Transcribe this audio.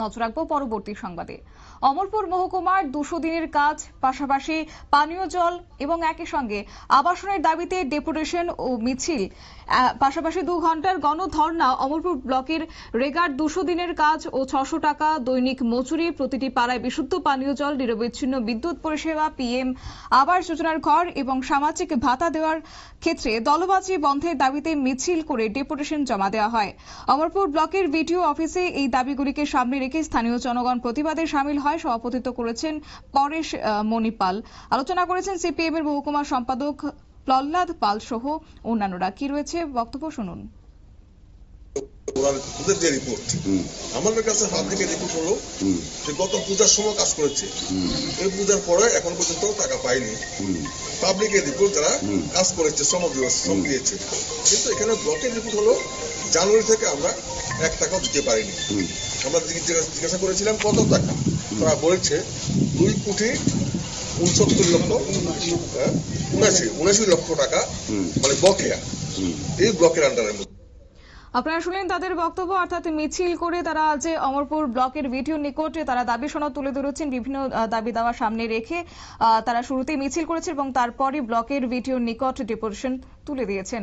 নজর রাখব পরবর্তী সংবাদে। অমরপুর মহকুমার দুশো দিনের কাজ, পাশাপাশি পানীয় জল এবং একই সঙ্গে আবাসনের দাবিতে ডেপুটেশন ও মিছিল। পাশাপাশি দু ঘণ্টার গণধর্ণা অমরপুর ব্লকের রেগার দুশো দিনের কাজ ও ছশো টাকা দৈনিক মজুরি প্রতিটি পাড়ায় বিশুদ্ধ পানীয় জল, নিরবিচ্ছিন্ন বিদ্যুৎ পরিষেবা, পিএম, আবাস যোজনার ঘর এবং সামাজিক ভাতা দেওয়ার ক্ষেত্রে দলবাজি বন্ধের দাবিতে মিছিল করে ডেপুটেশন জমা দেওয়া হয়। অমরপুর ব্লকের বিডিও অফিসে এই দাবিগুলিকে সামনে রেখে স্থানীয় জনগণ প্রতিবাদে সামিল হয়। সভাপতিত্ব করেছেন পরেশ মণিপাল। আলোচনা করেছেন সিপিএম এর মহকুমা সম্পাদক প্রহ্লাদ পাল সহ অন্যান্যরা। কি রয়েছে বক্তব্য শুনুন। ওদের যে রিপোর্ট আমাদের কাছে পাবলিকের রিপোর্ট হলো যে গত পূজার সময় কাজ করেছে। এই পূজার পরে এখন পর্যন্ত টাকা পাইনি পাবলিকের রিপোর্ট যারা কাজ করেছে শ্রম দিবস শ্রম দিয়েছে। কিন্তু এখানে ব্লকের রিপোর্ট হলো জানুয়ারি থেকে আমরা এক টাকাও দিতে পারিনি। আমরা জিজ্ঞাসা জিজ্ঞাসা করেছিলাম কত টাকা? তারা বলেছে দুই কোটি উনসত্তর লক্ষ হ্যাঁ, উনাশি উনাশি লক্ষ টাকা মানে বকেয়া। এই ব্লকের আন্ডারের মধ্যে। আপনারা শুনলেন তাদের বক্তব্য অর্থাৎ মিছিল করে তারা আজ অমরপুর ব্লকের ভিডিও নিকটে তারা দাবি সনদ তুলে ধরেছেন বিভিন্ন দাবি দাওয়া সামনে রেখে আহ, তারা শুরুতেই মিছিল করেছে এবং তারপরে ব্লকের ভিডিও নিকট ডেপুটেশন তুলে দিয়েছেন।